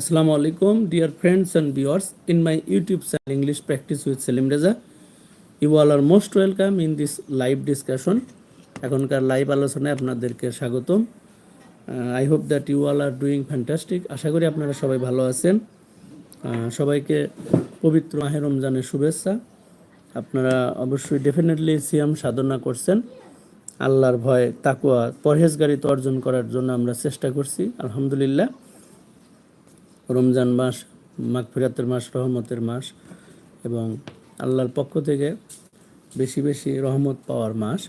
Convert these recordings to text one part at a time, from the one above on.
Assalamu আলাইকুম dear friends and viewers. In my YouTube channel English practice with Salim Reza you all are most welcome in this live discussion এখনকার live আলোচনায় আপনাদেরকে স্বাগতম। I hope that you all are doing fantastic আশা করি আপনারা সবাই ভালো আছেন। সবাইকে পবিত্র মাহে রমজানের শুভেচ্ছা। আপনারা অবশ্যই ডেফিনেটলি সিয়াম সাধনা করছেন। আল্লাহর ভয় তাকুয়া পরহেজগারিত অর্জন করার জন্য আমরা চেষ্টা করছি। আলহামদুলিল্লাহ। রমজান মাস, মাগফিরাতের মাস, রহমতের মাস এবং আল্লাহর পক্ষ থেকে বেশি বেশি রহমত পাওয়ার মাস।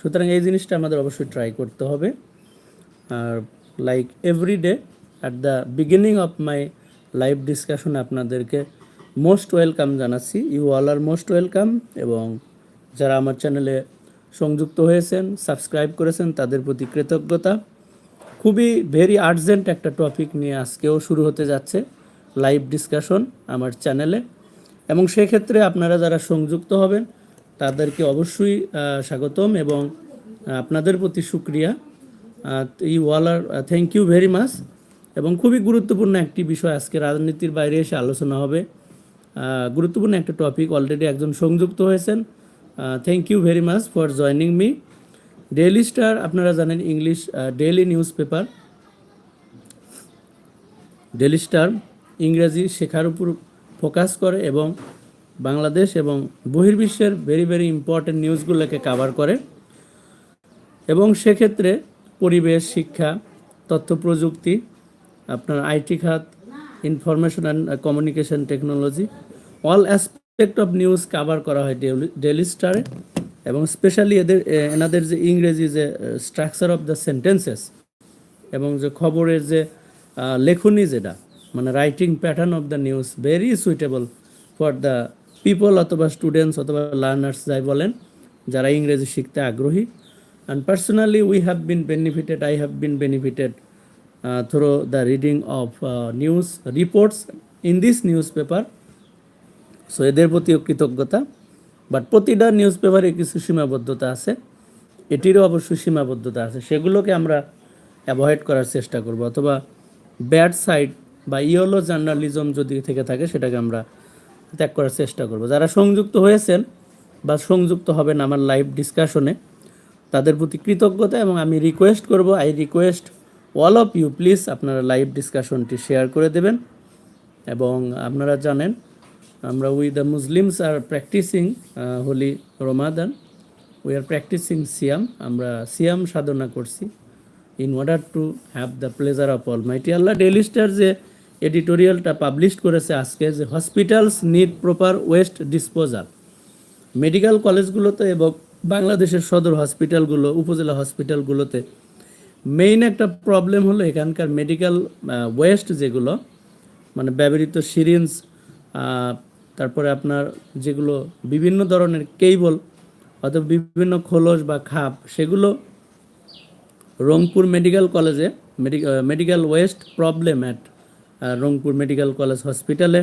সুতরাং এই জিনিসটা আমাদের অবশ্যই ট্রাই করতে হবে। আর like every day at the beginning of my live discussion আপনাদেরকে মোস্ট ওয়েলকাম জানাচ্ছি। You all are most welcome এবং যারা আমার চ্যানেলে সংযুক্ত হয়েছেন সাবস্ক্রাইব করেছেন, তাদের প্রতি কৃতজ্ঞতা। খুবই ভেরি আর্জেন্ট একটা টপিক নিয়ে আজকেও শুরু হতে যাচ্ছে লাইভ ডিসকাশন আমার চ্যানেলে এবং সেক্ষেত্রে আপনারা যারা সংযুক্ত হবেন, তাদেরকে অবশ্যই স্বাগতম এবং আপনাদের প্রতি সুক্রিয়া। You all are thank you very much এবং খুবই গুরুত্বপূর্ণ একটি বিষয় আজকে রাজনীতির বাইরে এসে আলোচনা হবে। গুরুত্বপূর্ণ একটা টপিক অলরেডি একজন সংযুক্ত হয়েছেন। Thank you very much for joining me Daily Star আপনারা জানেন English daily news paper Daily Star ইংরেজি শেখার উপর ফোকাস করে এবং বাংলাদেশ এবং বহির্বিশ্বের ভেরি ভেরি ইম্পর্টেন্ট নিউজগুলোকে কাভার করে। এবং সেক্ষেত্রে পরিবেশ, শিক্ষা, তথ্য প্রযুক্তি, আপনার আইটি খাত information and communication technology all aspect of news cover করা হয় ডেলি স্টারে এবং স্পেশালি এদের এনাদের যে ইংরেজি যে স্ট্রাকচার অফ দ্য সেন্টেন্সেস এবং যে খবরের যে লেখনি যেটা মানে writing pattern of the news very suitable for the people অথবা স্টুডেন্টস অথবা লার্নার্স যাই বলেন, যারা ইংরেজি শিখতে আগ্রহী। And personally we have been benefited I have been benefited through the reading of news reports in this news paper so এদের প্রতিও কৃতজ্ঞতা। বাট প্রতিটা নিউজ পেপারে কিছু সীমাবদ্ধতা আছে। এটিরও অবশ্যই সীমাবদ্ধতা আছে। সেগুলোকে আমরা অ্যাভয়েড করার চেষ্টা করব। অথবা ব্যাড সাইড বা ইয়েলো জার্নালিজম যদি থেকে থাকে, সেটাকে আমরা ত্যাগ করার চেষ্টা করব। যারা সংযুক্ত হয়েছেন বা সংযুক্ত হবেন আমার লাইভ ডিসকাশনে তাদের প্রতি কৃতজ্ঞতা এবং আমি রিকোয়েস্ট করব I request all of you please আপনারা লাইভ ডিসকাশনটি শেয়ার করে দেবেন। এবং আপনারা জানেন আমরা we the Muslims are practicing holy Ramadan we are practicing সিয়াম আমরা সিয়াম সাধনা করছি in order to have the pleasure of almighty Allah Daily Star যে এডিটোরিয়ালটা পাবলিশ করেছে আজকে যে hospitals need proper waste disposal medical কলেজগুলোতে এবং বাংলাদেশের সদর হসপিটালগুলো উপজেলা হসপিটালগুলোতে মেইন একটা প্রবলেম হলো এখানকার মেডিকেল ওয়েস্ট যেগুলো মানে ব্যবহৃত সিরিঞ্জ তারপরে আপনার যেগুলো বিভিন্ন ধরনের কেবল অথবা বিভিন্ন খোলস বা খাপ, সেগুলো রংপুর মেডিকেল কলেজে medical waste problem at Rangpur medical college হসপিটালে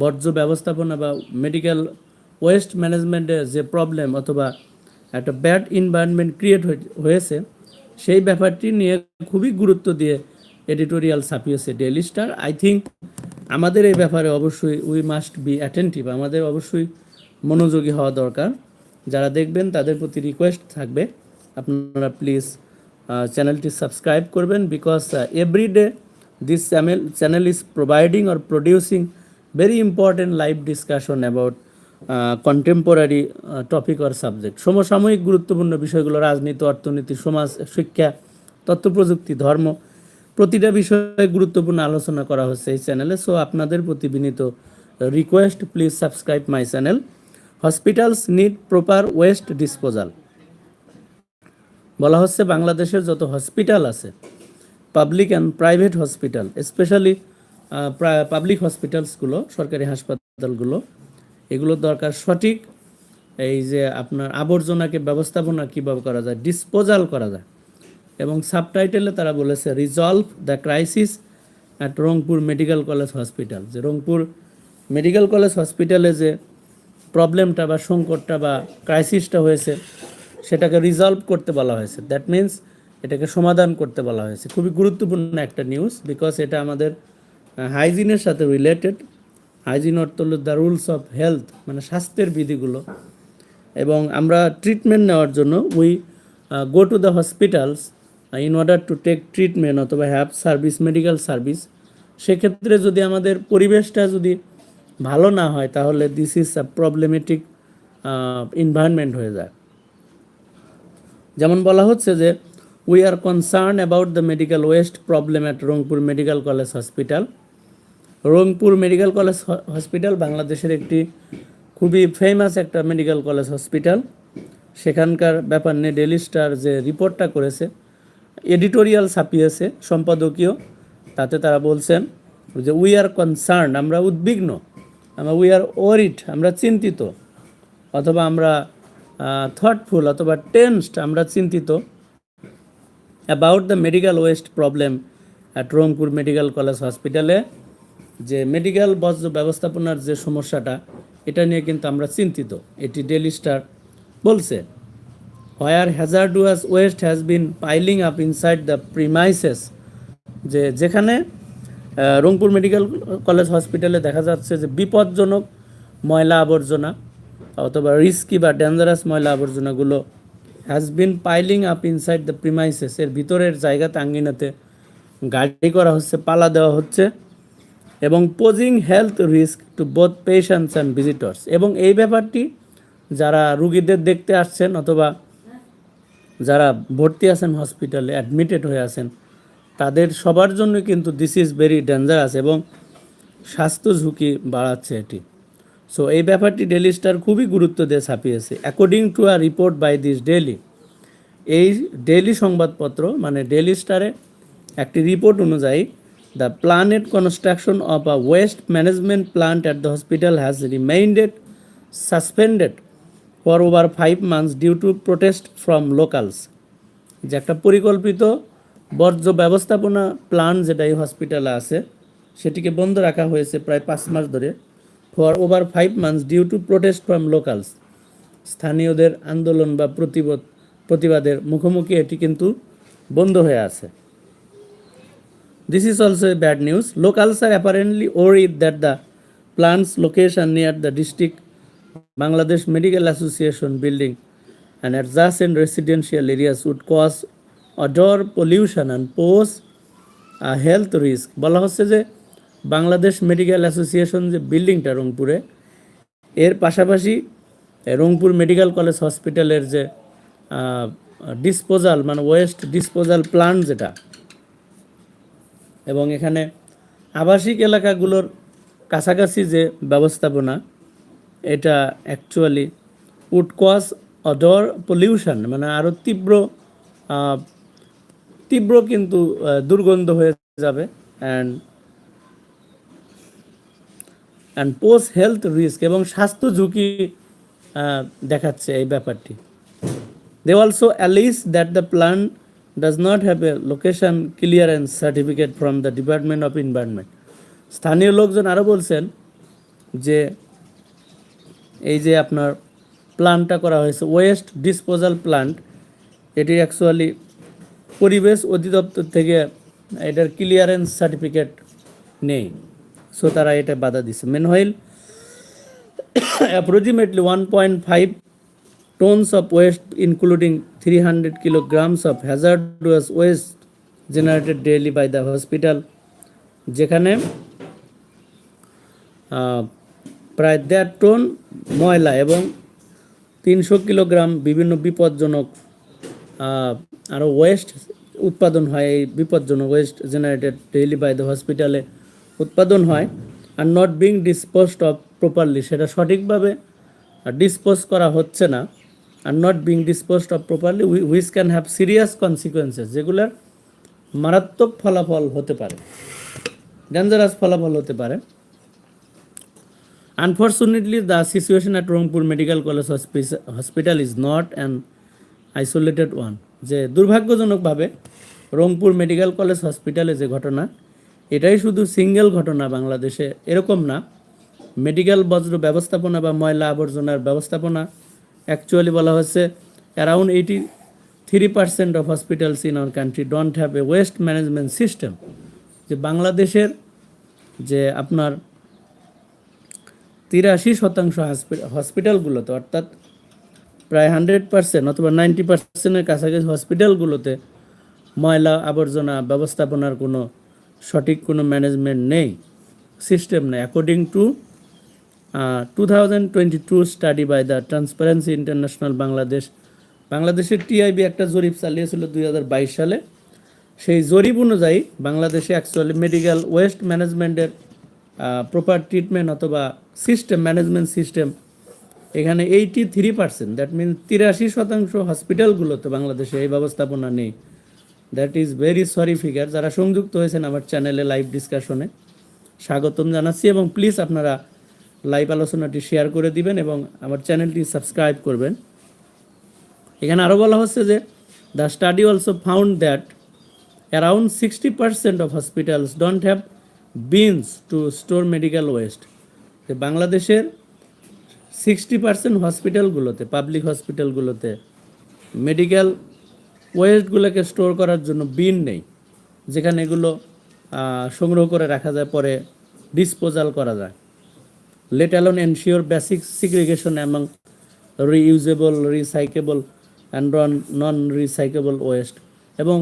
বর্জ্য ব্যবস্থাপনা বা মেডিকেল ওয়েস্ট ম্যানেজমেন্টে যে প্রবলেম অথবা একটা ব্যাড এনভায়রনমেন্ট ক্রিয়েট হয়েছে, সেই ব্যাপারটি নিয়ে খুবই গুরুত্ব দিয়ে এডিটোরিয়াল ছাপিয়েছে ডেলি স্টার। আই থিঙ্ক আমাদের এই ব্যাপারে অবশ্যই উই মাস্ট বি অ্যাটেন্টিভ আমাদের অবশ্যই মনোযোগী হওয়া দরকার। যারা দেখবেন, তাদের প্রতি রিকোয়েস্ট থাকবে। আপনারা প্লিজ চ্যানেলটি সাবস্ক্রাইব করবেন because every day this channel channel is providing or producing very important live discussion about contemporary topic or subject সমসাময়িক গুরুত্বপূর্ণ বিষয়গুলো, রাজনীতি, অর্থনীতি, সমাজ, শিক্ষা, তথ্য প্রযুক্তি, ধর্ম প্রতিটা বিষয়ে গুরুত্বপূর্ণ আলোচনা করা হচ্ছে এই চ্যানেলে সো আপনাদের প্রতি বিনীত request please subscribe my channel hospitals need proper waste disposal বলা হচ্ছে বাংলাদেশের যত হসপিটাল আছে public and private hospital specially public হসপিটালসগুলো সরকারি হাসপাতালগুলো এগুলো দরকার সঠিক, এই যে আপনার আবর্জনাকে ব্যবস্থাপনা কীভাবে করা যায় ডিসপোজাল করা যায়। এবং সাবটাইটেলে তারা বলেছে resolve the crisis at Rangpur medical college hospital যে রংপুর মেডিকেল কলেজ হসপিটালে যে প্রবলেমটা বা সংকটটা বা ক্রাইসিসটা হয়েছে, সেটাকে রিজলভ করতে বলা হয়েছে। দ্যাট মিন্স এটাকে সমাধান করতে বলা হয়েছে। খুবই গুরুত্বপূর্ণ একটা নিউজ বিকজ এটা আমাদের হাইজিনের সাথে রিলেটেড হাইজিন অর্থ দ্য রুলস অফ হেলথ মানে স্বাস্থ্যের বিধিগুলো। এবং আমরা ট্রিটমেন্ট নেওয়ার জন্য we go to the hospitals in order to take treatment অথবা হ্যাভ সার্ভিস মেডিকেল সার্ভিস সেক্ষেত্রে যদি আমাদের পরিবেশটা যদি ভালো না হয়, তাহলে this is a problematic environment হয়ে যায়। যেমন বলা হচ্ছে যে we are concern about the medical waste problem at Rangpur medical college hospital Rangpur medical college hospital বাংলাদেশের একটি খুবই ফেমাস একটা মেডিকেল কলেজ হসপিটাল সেখানকার ব্যাপার নিয়ে ডেলি স্টার যে রিপোর্টটা করেছে এডিটোরিয়াল ছাপিয়েছে, সম্পাদকীয়। তাতে তারা বলছেন যে উই আর কনসার্ন আমরা উদ্বিগ্ন, আমরা উই আর ওরিড আমরা চিন্তিত, অথবা আমরা থটফুল অথবা টেন্সড আমরা চিন্তিত about the medical waste problem at Rangpur medical college হসপিটালে যে মেডিকেল বজ্র ব্যবস্থাপনার যে সমস্যাটা, এটা নিয়ে কিন্তু আমরা চিন্তিত। এটি ডেলি স্টার বলছে। Where hazardous waste has been piling up inside the premises যে যেখানে রংপুর মেডিকেল কলেজ হসপিটালে দেখা যাচ্ছে যে বিপজ্জনক ময়লা আবর্জনা অথবা রিস্কি বা ডেঞ্জারাস ময়লা আবর্জনাগুলো has been piling up inside the premises এর ভিতরের জায়গাতে আঙ্গিনাতে গাড়ি করা হচ্ছে, পালা দেওয়া হচ্ছে এবং posing health risk to both patients and visitors এবং এই ব্যাপারটি যারা রুগীদের দেখতে আসছেন অথবা যারা ভর্তি আছেন হসপিটালে অ্যাডমিটেড হয়ে আছেন, তাদের সবার জন্য কিন্তু দিস ইজ ভেরি ডেঞ্জারাস এবং স্বাস্থ্য ঝুঁকি বাড়াচ্ছে এটি। সো এই ব্যাপারটি ডেলি স্টার খুবই গুরুত্ব দিয়ে ছাপিয়েছে। According to a report by this daily এই ডেলি সংবাদপত্র মানে ডেলি স্টারে একটি রিপোর্ট অনুযায়ী the planet construction of a waste management plant at the hospital has reminded suspended for over five months due to protest from locals যে একটা পরিকল্পিত বর্জ্য ব্যবস্থাপনা প্ল্যান যেটা এই হসপিটালে আছে, সেটিকে বন্ধ রাখা হয়েছে প্রায় পাঁচ মাস ধরে for over five months due to protest from locals স্থানীয়দের আন্দোলন বা প্রতিবাদ, প্রতিবাদের মুখোমুখি এটি কিন্তু বন্ধ হয়ে আছে। This is also a bad news. Locals are apparently worried that the plant's location near the district Bangladesh Medical Association building and adjacent residential areas would cause odor pollution and pose a health risk. বলা হচ্ছে যে Bangladesh medical association যে বিল্ডিংটা রংপুরে এর পাশাপাশি Rangpur medical college হসপিটালের যে ডিসপোজাল মানে ওয়েস্ট ডিসপোজাল প্ল্যান্ট যেটা এবং এখানে আবাসিক এলাকাগুলোর কাছাকাছি যে ব্যবস্থাপনা এটা actually would cause odour pollution মানে আরও তীব্র তীব্র কিন্তু দুর্গন্ধ হয়ে যাবে and and post health risk এবং স্বাস্থ্য ঝুঁকি দেখাচ্ছে এই ব্যাপারটি They also allege that the plant does not have a location clearance certificate from the Department of Environment. স্থানীয় লোকজন আরও বলছেন যে এই যে আপনার প্ল্যানটা করা হয়েছে ওয়েস্ট ডিসপোজাল প্ল্যান্ট এটি অ্যাকচুয়ালি পরিবেশ অধিদপ্তর থেকে এটার ক্লিয়ারেন্স সার্টিফিকেট নেই। সো তারা এটা বাধা দিচ্ছে meanwhile five 1.5 tons of waste, including 300 kilograms of hazardous waste generated daily by the hospital যেখানে প্রায় দেড় টন ময়লা এবং তিনশো কিলোগ্রাম বিভিন্ন বিপজ্জনক আরও ওয়েস্ট উৎপাদন হয়। এই বিপজ্জনক waste generated daily by the হসপিটালে উৎপাদন হয়। Are not being disposed of properly সেটা সঠিকভাবে ডিসপোজ করা হচ্ছে না। Are not being disposed of properly which can have serious consequences যেগুলোর মারাত্মক ফলাফল হতে পারে। ডেঞ্জারাস ফলাফল হতে পারে। Unfortunately, the situation at Rangpur Medical College Hospi- Hospital is not an isolated one. যে দুর্ভাগ্যজনকভাবে রংপুর মেডিকেল কলেজ হসপিটালে যে ঘটনা এটাই শুধু সিঙ্গেল ঘটনা বাংলাদেশে এরকম না মেডিকেল বজ্র ব্যবস্থাপনা বা ময়লা আবর্জনার ব্যবস্থাপনা অ্যাকচুয়ালি বলা হচ্ছে around eighty three percent of hospitals in our country don't have a waste management system যে বাংলাদেশের যে আপনার তিরাশি শতাংশ হসপি- হসপিটালগুলোতে অর্থাৎ প্রায় হান্ড্রেড পার্সেন্ট অথবা নাইনটি পার্সেন্টের কাছাকাছি হসপিটালগুলোতে ময়লা আবর্জনা ব্যবস্থাপনার কোনো সঠিক কোনো ম্যানেজমেন্ট নেই সিস্টেম নেই। According to two thousand twenty two study by the Transparency International Bangladesh বাংলাদেশের টিআইবি একটা জরিপ চালিয়েছিল দুই হাজার বাইশ সালে। সেই জরিপ অনুযায়ী বাংলাদেশে অ্যাকচুয়ালি মেডিকেল ওয়েস্ট ম্যানেজমেন্টের প্রপার ট্রিটমেন্ট অথবা সিস্টেম ম্যানেজমেন্ট সিস্টেম এখানে eighty three percent that mean তিরাশি শতাংশ হসপিটালগুলোতে বাংলাদেশে এই ব্যবস্থাপনা নেই। That is very sorry figure যারা সংযুক্ত হয়েছেন আমার চ্যানেলে লাইভ ডিসকাশনে স্বাগতম জানাচ্ছি এবং প্লিজ আপনারা লাইভ আলোচনাটি শেয়ার করে দিবেন এবং আমার চ্যানেলটি সাবস্ক্রাইব করবেন। এখানে আরও বলা হচ্ছে যে the study also found that around sixty percent of hospitals don't have bins to store medical waste যে বাংলাদেশের সিক্সটি পার্সেন্ট হসপিটালগুলোতে পাবলিক হসপিটালগুলোতে মেডিকেল ওয়েস্টগুলোকে স্টোর করার জন্য বিন নেই, যেখানে এগুলো সংগ্রহ করে রাখা যায়, পরে ডিসপোজাল করা যায়। Let alone ensure basic segregation among reusable recyclable and non recyclable waste এবং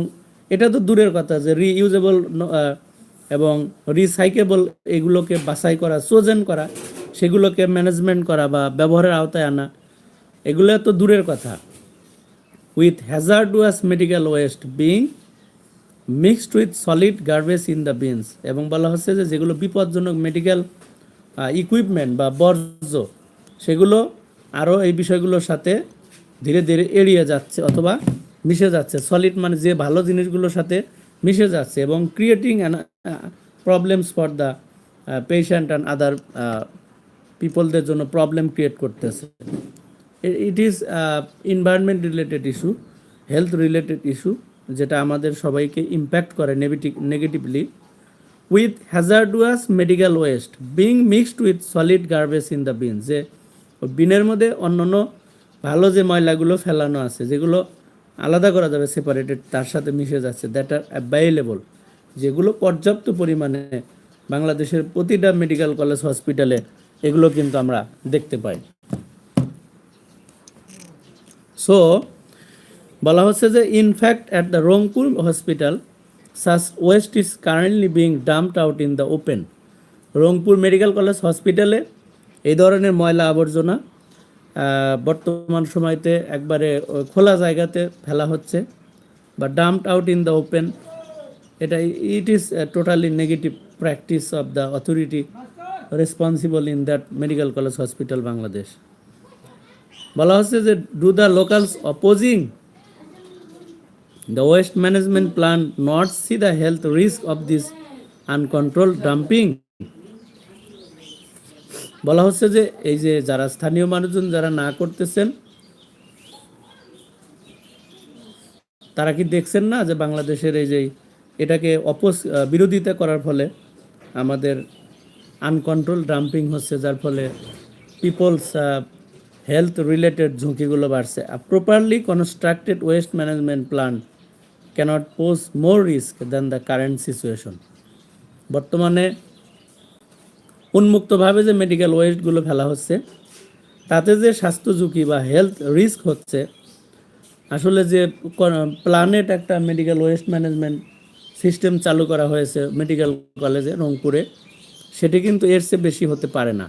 এটা তো দূরের কথা যে রিইউজেবল এবং রিসাইকেবল এগুলোকে বাছাই করা, সোজেন করা, সেগুলোকে ম্যানেজমেন্ট করা বা ব্যবহারের আওতায় আনা, এগুলো তো দূরের কথা। With hazardous medical waste being mixed with solid garbage in the bins এবং বলা হচ্ছে যে যেগুলো বিপজ্জনক মেডিকেল ইকুইপমেন্ট বা বর্জ্য, সেগুলো আরও এই বিষয়গুলোর সাথে ধীরে ধীরে এড়িয়ে যাচ্ছে অথবা মিশে যাচ্ছে। সলিড মানে যে ভালো জিনিসগুলোর সাথে মিশে যাচ্ছে এবং creating problems for the patient and other পিপলদের জন্য প্রবলেম ক্রিয়েট করতেছে। It is environment related issue health related issue যেটা আমাদের সবাইকে ইম্প্যাক্ট করে negative negatively with hazardous medical waste being mixed with solid garbage in the bin যে, বিনের মধ্যে অন্যান্য ভালো যে ময়লাগুলো ফেলানো আছে, যেগুলো আলাদা করা যাবে সেপারেটেড তার সাথে মিশে যাচ্ছে দ্যাট আর অ্যাভেলেবল যেগুলো পর্যাপ্ত পরিমাণে বাংলাদেশের প্রতিটা মেডিকেল কলেজ হসপিটালে এগুলো কিন্তু আমরা দেখতে পাই। সো বলা হচ্ছে যে in fact at the Rangpur hospital such waste is currently being dumped out in the open Rangpur medical college হসপিটালে এই ধরনের ময়লা আবর্জনা বর্তমান সময়তে একবারে খোলা জায়গাতে ফেলা হচ্ছে বা dumped out in the open এটা it is totally negative practice of the authority responsible in that medical college hospital Bangladesh বলা হচ্ছে যে do the locals opposing the waste management plan not see the health risk of this uncontrol dumping বলা হচ্ছে যে এই যে যারা স্থানীয় মানুষজন যারা না করতেছেন, তারা কি দেখছেন না যে বাংলাদেশের এই যে এটাকে অপোজ বিরোধিতা করার ফলে আমাদের আনকন্ট্রোল ডাম্পিং হচ্ছে, যার ফলে পিপলস হেলথ রিলেটেড ঝুঁকিগুলো বাড়ছে। Are properly constructed waste management plan cannot pose more risk than the current situation বর্তমানে উন্মুক্তভাবে যে মেডিকেল ওয়েস্টগুলো ফেলা হচ্ছে, তাতে যে স্বাস্থ্য ঝুঁকি বা হেলথ রিস্ক হচ্ছে, আসলে যে প্ল্যানেট একটা মেডিকেল ওয়েস্ট ম্যানেজমেন্ট সিস্টেম চালু করা হয়েছে মেডিকেল কলেজে রংপুরে। সেটি কিন্তু এর চেয়ে বেশি হতে পারে না।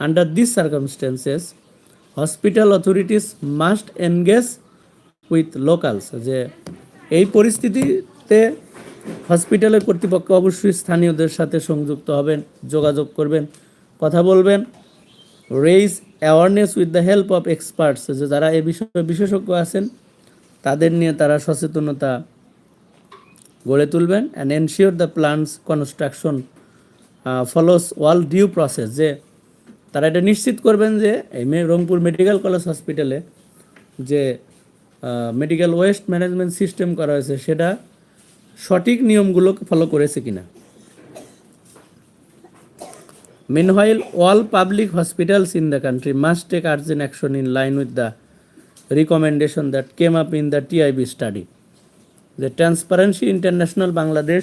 Under this circumstances hospital authorities must engage with locals যে এই পরিস্থিতিতে হসপিটালের কর্তৃপক্ষ অবশ্যই স্থানীয়দের সাথে সংযুক্ত হবেন, যোগাযোগ করবেন, কথা বলবেন raise awareness with the help of experts যে যারা এ বিষয়ে বিশেষজ্ঞ আছেন, তাদের নিয়ে তারা সচেতনতা গড়ে তুলবেন and ensure the plan's construction follows all due process যে তারা এটা নিশ্চিত করবেন যে এই রংপুর মেডিকেল কলেজ হসপিটালে যে মেডিকেল ওয়েস্ট ম্যানেজমেন্ট সিস্টেম করা হয়েছে সেটা সঠিক নিয়মগুলোকে ফলো করেছে কিনা Meanwhile, all public hospitals in the country must take urgent action in line with the recommendation that came up in the TIB study. The Transparency International Bangladesh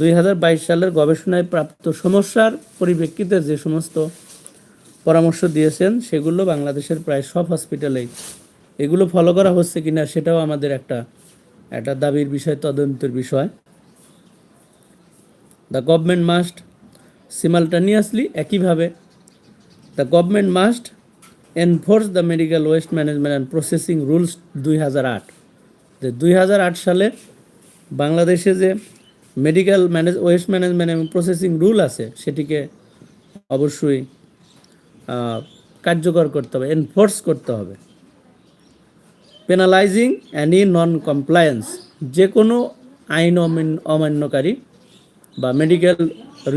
দুই হাজার বাইশ সালের গবেষণায় প্রাপ্ত সমস্যার পরিপ্রেক্ষিতে যে সমস্ত পরামর্শ দিয়েছেন, সেগুলো বাংলাদেশের প্রায় সব হসপিটালেই এগুলো ফলো করা হচ্ছে কিনা সেটাও আমাদের একটা একটা দাবির বিষয়, তদন্তের বিষয়। দ্য গভর্নমেন্ট মাস্ট সিমালটানিয়াসলি একইভাবে the government must enforce the medical waste management and processing rules দুই হাজার আট। যে দুই হাজার আট সালে বাংলাদেশে যে মেডিকেল ম্যানেজ ওয়েস্ট ম্যানেজমেন্ট এবং প্রসেসিং রুল আছে, সেটিকে অবশ্যই কার্যকর করতে হবে এনফোর্স করতে হবে। পেনালাইজিং অ্যানি নন কমপ্লায়েন্স যে কোনো আইন অমান্য, অমান্যকারী বা মেডিকেল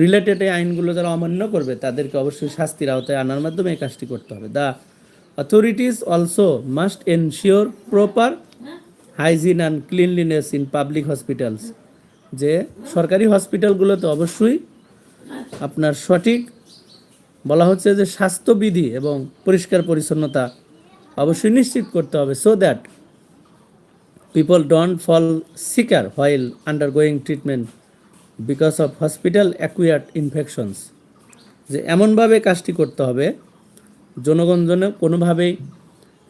রিলেটেড এই আইনগুলো যারা অমান্য করবে, তাদেরকে অবশ্যই শাস্তির আওতায় আনার মাধ্যমে এই কাজটি করতে হবে। The authorities also must ensure proper hygiene and cleanliness in public hospitals, যে সরকারি হসপিটালগুলোতে অবশ্যই আপনার সঠিক বলা হচ্ছে যে স্বাস্থ্যবিধি এবং পরিষ্কার পরিচ্ছন্নতা অবশ্যই নিশ্চিত করতে হবে so that people don't fall sicker while undergoing treatment because of hospital acquired infections যে এমনভাবে কাজটি করতে হবে, জনগণ যেন কোনোভাবেই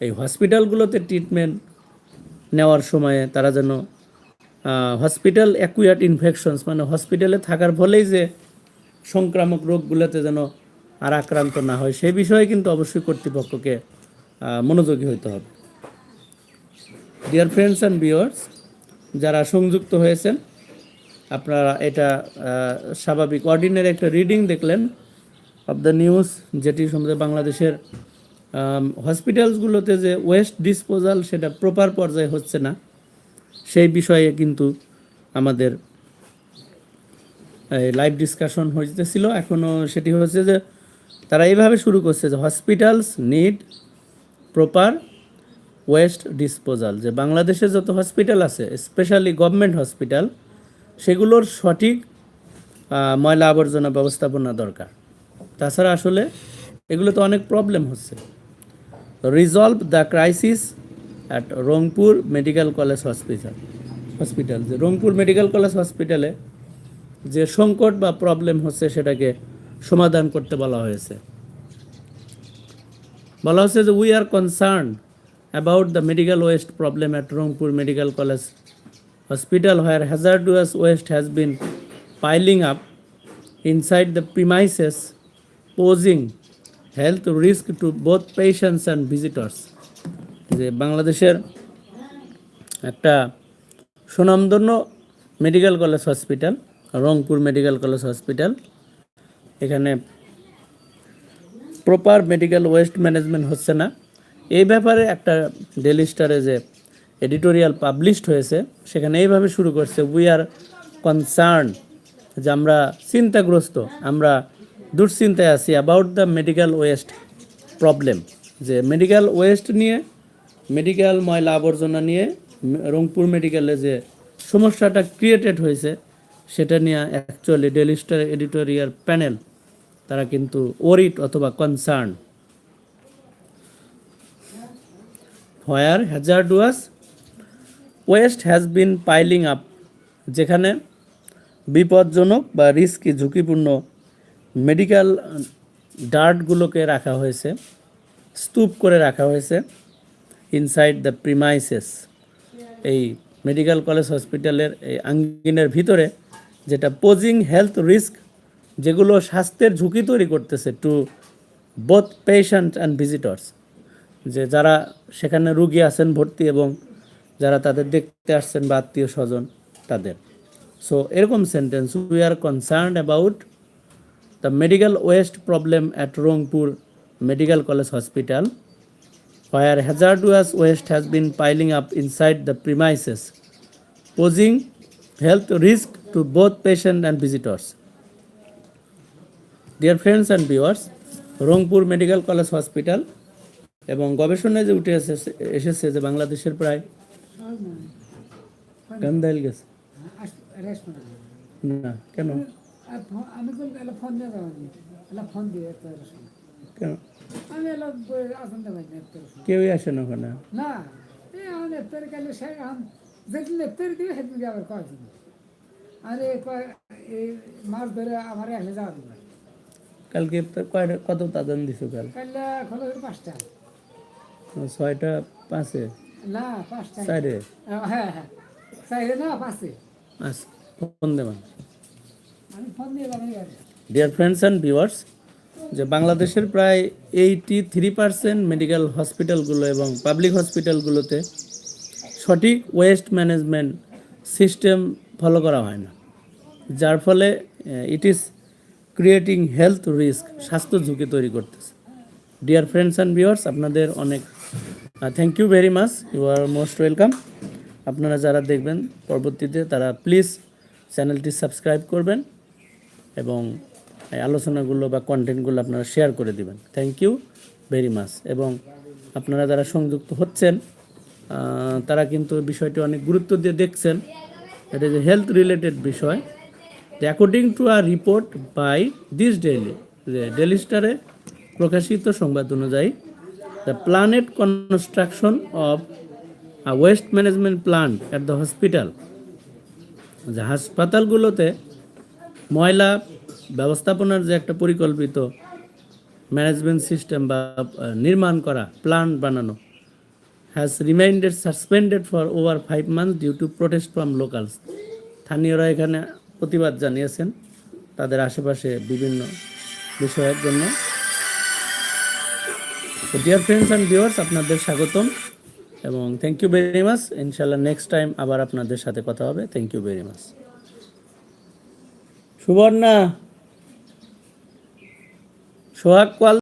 এই হসপিটালগুলোতে ট্রিটমেন্ট নেওয়ার সময়ে তারা যেন হসপিটাল অ্যাকুয়ার্ড ইনফেকশনস মানে হসপিটালে থাকার ফলেই যে সংক্রামক রোগগুলোতে যেন আর আক্রান্ত না হয় সেই বিষয়ে কিন্তু অবশ্যই কর্তৃপক্ষকে মনোযোগী হতে হবে। ডিয়ার ফ্রেন্ডস অ্যান্ড ভিউয়ার্স যারা সংযুক্ত হয়েছেন, আপনারা এটা স্বাভাবিক। অর্ডিনারি একটা রিডিং দেখলেন অফ দ্য নিউজ যেটি সম্বন্ধে বাংলাদেশের হসপিটালসগুলোতে যে ওয়েস্ট ডিসপোজাল সেটা প্রপার পর্যায়ে হচ্ছে না, সেই বিষয়ে কিন্তু আমাদের লাইভ ডিসকাশন হইতেছিল। এখনও সেটি হচ্ছে যে তারা এইভাবে শুরু করছে যে hospitals need proper waste disposal যে বাংলাদেশে যত হসপিটাল আছে স্পেশালি গভর্নমেন্ট হসপিটাল সেগুলোর সঠিক ময়লা আবর্জনা ব্যবস্থাপনা দরকার। তাছাড়া আসলে এগুলো তো অনেক প্রবলেম হচ্ছে। Resolve the crisis at Rangpur medical college hospital hospital যে রংপুর মেডিকেল কলেজ হসপিটালে যে সংকট বা প্রবলেম হচ্ছে সেটাকে সমাধান করতে বলা হয়েছে। বলা হচ্ছে যে we are concern about the medical waste problem at Rangpur medical college hospital where hazardous waste has been piling up inside the premises, posing health risk to both patients and visitors. যে বাংলাদেশের একটা সুনামধন্য medical college hospital Rangpur medical college hospital এখানে proper medical waste management হচ্ছে না। এই ব্যাপারে একটা ডেলি স্টারে যে এডিটোরিয়াল পাবলিশড হয়েছে, সেখানে এইভাবে শুরু করছে উই আর কনসার্ন যে আমরা চিন্তাগ্রস্ত, আমরা দুশ্চিন্তায় আছি about the medical waste problem যে মেডিকেল ওয়েস্ট নিয়ে মেডিকেল ময়লা আবর্জনা নিয়ে, রংপুর মেডিকেলে যে সমস্যাটা ক্রিয়েটেড হয়েছে, সেটা নিয়ে actually Daily Star editorial panel তারা কিন্তু ওরিট অথবা concern where hazardous waste has been piling up যেখানে বিপজ্জনক বা রিস্কি ঝুঁকিপূর্ণ মেডিকেল ডার্টগুলোকে রাখা হয়েছে, স্তূপ করে রাখা হয়েছে ইনসাইড দ্য প্রিমাইসেস এই মেডিকেল কলেজ হসপিটালের এই আঙ্গিনের ভিতরে যেটা পোজিং হেলথ রিস্ক যেগুলো স্বাস্থ্যের ঝুঁকি তৈরি করতেছে to both patient and visitors যে যারা সেখানে রুগী আছেন ভর্তি এবং যারা তাদের দেখতে আসছেন বা আত্মীয় স্বজন তাদের। সো এরকম sentence we are concern about the medical waste problem at Rangpur medical college hospital where hazardous waste has been piling up inside the premises, posing health risk to both patient and visitors. Dear friends and viewers, Rangpur medical college hospital এবং গবেষণায় যে উঠে এসেছে এসেছে যে বাংলাদেশের প্রায় গান্দাইল গেছে না কেন আমি তো এলা ফোন দিয়ে যাব এলা ফোন দিয়ে একটা কেন? আমি এলা আসন দেবাই না একটা কেউই আসে না ওখানে? না এই আমার এফতারি কালে সে আম যেদিন এফতারি দিবে সেদিন আবার কয় দিন আরে এই মাছ ধরে আমার একলে যাওয়া দিবে। কালকে কয়টা কত তাদান দিছো কাল? কাল্লা খোলা পাঁচটা। ছয়টা পাঁচে? না পাঁচটা। চারে? হ্যাঁ হ্যাঁ। চাইলে না পাঁচে। আচ্ছা ফোন দেবেন আমি ফোন দিয়ে যাবেন ডিয়ার ফ্রেন্ডস অ্যান্ড ভিউয়ার্স যে বাংলাদেশের প্রায় এইটি থ্রি পার্সেন্ট মেডিকেল হসপিটালগুলো এবং পাবলিক হসপিটালগুলোতে সঠিক ওয়েস্ট ম্যানেজমেন্ট সিস্টেম ফলো করা হয় না। যার ফলে it is creating health risk স্বাস্থ্য ঝুঁকি তৈরি করতেছে। ডিয়ার ফ্রেন্ডস অ্যান্ড ভিউয়ার্স আপনাদের অনেক thank you very much you are most welcome আপনারা যারা দেখবেন পরবর্তীতে, তারা প্লিজ চ্যানেলটি সাবস্ক্রাইব করবেন। এবং আলোচনাগুলো বা কন্টেন্টগুলো আপনারা শেয়ার করে দিবেন। থ্যাংক ইউ ভেরি মাচ এবং আপনারা যারা সংযুক্ত হচ্ছেন তারা কিন্তু বিষয়টি অনেক গুরুত্ব দিয়ে দেখছেন। এটা ইজ হেলথ রিলেটেড বিষয়। According to a report by this daily daily স্টারে প্রকাশিত সংবাদ অনুযায়ী the planet construction of waste management plant at the hospital যে হাসপাতালগুলোতে ময়লা ব্যবস্থাপনার যে একটা পরিকল্পিত ম্যানেজমেন্ট সিস্টেম বা নির্মাণ করা প্ল্যান বানানো has reminded suspended for over five month due to protest from locals স্থানীয়রা এখানে প্রতিবাদ জানিয়েছেন তাদের আশেপাশে বিভিন্ন বিষয়ের জন্য। ডিয়ার ফ্রেন্ডস অ্যান্ড ভিউয়ার্স আপনাদের স্বাগতম এবং থ্যাংক ইউ ভেরি মাচ ইনশাল্লাহ নেক্সট টাইম আবার আপনাদের সাথে কথা হবে। Thank you very much Subarna Sohag call